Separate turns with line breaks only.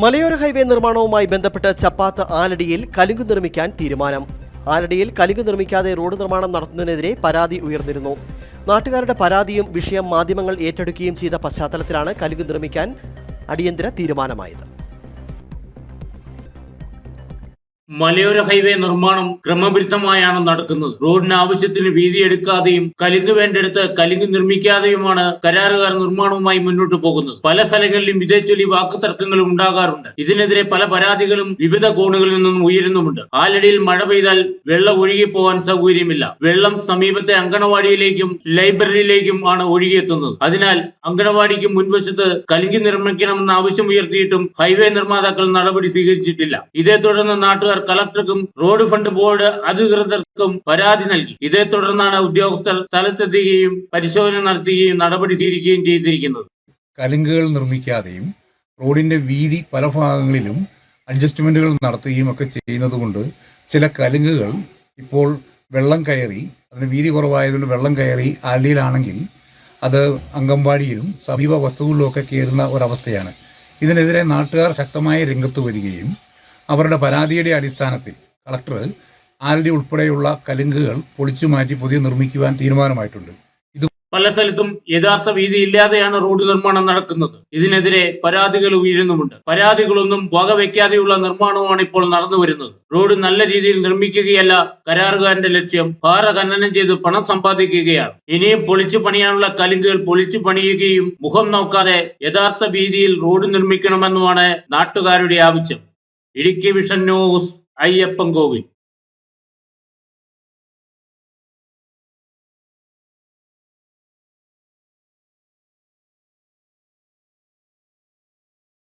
മലയോര ഹൈവേ നിർമ്മാണവുമായി ബന്ധപ്പെട്ട് ചപ്പാത്ത് ആലടിയിൽ കലുങ്ക് നിർമ്മിക്കാൻ തീരുമാനം. ആലടിയിൽ കലുങ്ക് നിർമ്മിക്കാതെ റോഡ് നിർമ്മാണം നടത്തുന്നതിനെതിരെ പരാതി ഉയർന്നിരുന്നു. നാട്ടുകാരുടെ പരാതിയും വിഷയം മാധ്യമങ്ങൾ ഏറ്റെടുക്കുകയും ചെയ്ത പശ്ചാത്തലത്തിലാണ് കലുങ്ക് നിർമ്മിക്കാൻ അടിയന്തര തീരുമാനമായത്.
മലയോര ഹൈവേ നിർമ്മാണം ക്രമവിരുദ്ധമായാണ് നടക്കുന്നത്. റോഡിന് ആവശ്യത്തിന് വീതി എടുക്കാതെയും കലിങ്ക് വേണ്ടെടുത്ത് കലിങ്ക് നിർമ്മിക്കാതെയുമാണ് കരാറുകാർ നിർമ്മാണവുമായി മുന്നോട്ട് പോകുന്നത്. പല സ്ഥലങ്ങളിലും ഇതേ ചൊല്ലി വാക്കുതർക്കങ്ങളും ഉണ്ടാകാറുണ്ട്. ഇതിനെതിരെ പല പരാതികളും വിവിധ കോണുകളിൽ നിന്നും ഉയരുന്നുമുണ്ട്. ആലടിയിൽ മഴ പെയ്താൽ വെള്ളം ഒഴുകിപ്പോകാൻ സൗകര്യമില്ല. വെള്ളം സമീപത്തെ അങ്കണവാടിയിലേക്കും ലൈബ്രറിയിലേക്കും ആണ് ഒഴുകിയെത്തുന്നത്. അതിനാൽ അങ്കണവാടിക്ക് മുൻവശത്ത് കലിങ്ക് നിർമ്മിക്കണമെന്ന ആവശ്യം ഉയർത്തിയിട്ടും ഹൈവേ നിർമ്മാതാക്കൾ നടപടി സ്വീകരിച്ചിട്ടില്ല. ഇതേ തുടർന്ന് നാട്ടുകാർ കളക്ടർക്കും റോഡ് ഫണ്ട് ബോർഡ് അധികൃതർക്കും പരാതി നൽകി. ഇതേ തുടർന്നാണ് ഉദ്യോഗസ്ഥർ സ്ഥലത്തെത്തുകയും പരിശോധന നടത്തുകയും നടപടി സ്വീകരിക്കുകയും ചെയ്തിരിക്കുന്നത്.
കലുങ്കുകൾ നിർമ്മിക്കാതെയും റോഡിന്റെ വീതി പല ഭാഗങ്ങളിലും അഡ്ജസ്റ്റ്മെന്റുകൾ നടത്തുകയും ഒക്കെ ചെയ്യുന്നത് കൊണ്ട് ചില കലുങ്കുകൾ ഇപ്പോൾ വെള്ളം കയറി അതിന് വീതി കുറവായതുകൊണ്ട് വെള്ളം കയറി അലിയിലാണെങ്കിൽ അത് അങ്കമ്പാടിയിലും സമീപ വസ്തുക്കളിലും ഒക്കെ കയറുന്ന ഒരവസ്ഥയാണ്. ഇതിനെതിരെ നാട്ടുകാർ ശക്തമായ രംഗത്ത് വരികയും അവരുടെ പരാതിയുടെ അടിസ്ഥാനത്തിൽ കളക്ടർ ആലടി ഉൾപ്പെടെയുള്ള കലുങ്കുകൾ പൊളിച്ചു മാറ്റി പുതിയ നിർമ്മിക്കുവാൻ തീരുമാനമായിട്ടുണ്ട്.
ഇത് പല സ്ഥലത്തും യഥാർത്ഥ വീതി ഇല്ലാതെയാണ് റോഡ് നിർമ്മാണം നടക്കുന്നത്. ഇതിനെതിരെ പരാതികൾ ഉയരുന്നുമുണ്ട്. പരാതികളൊന്നും വകവെക്കാതെയുള്ള നിർമ്മാണമാണ് ഇപ്പോൾ നടന്നു വരുന്നത്. റോഡ് നല്ല രീതിയിൽ നിർമ്മിക്കുകയല്ല കരാറുകാരന്റെ ലക്ഷ്യം. പാറ ഖനനം ചെയ്ത് പണം സമ്പാദിക്കുകയാണ്. ഇനിയും പൊളിച്ചു പണിയാനുള്ള കലുങ്കുകൾ പൊളിച്ചു പണിയുകയും മുഖം നോക്കാതെ യഥാർത്ഥ വീതിയിൽ റോഡ് നിർമ്മിക്കണമെന്നുമാണ് നാട്ടുകാരുടെ ആവശ്യം. Idukki vision news Ayyappan Kovil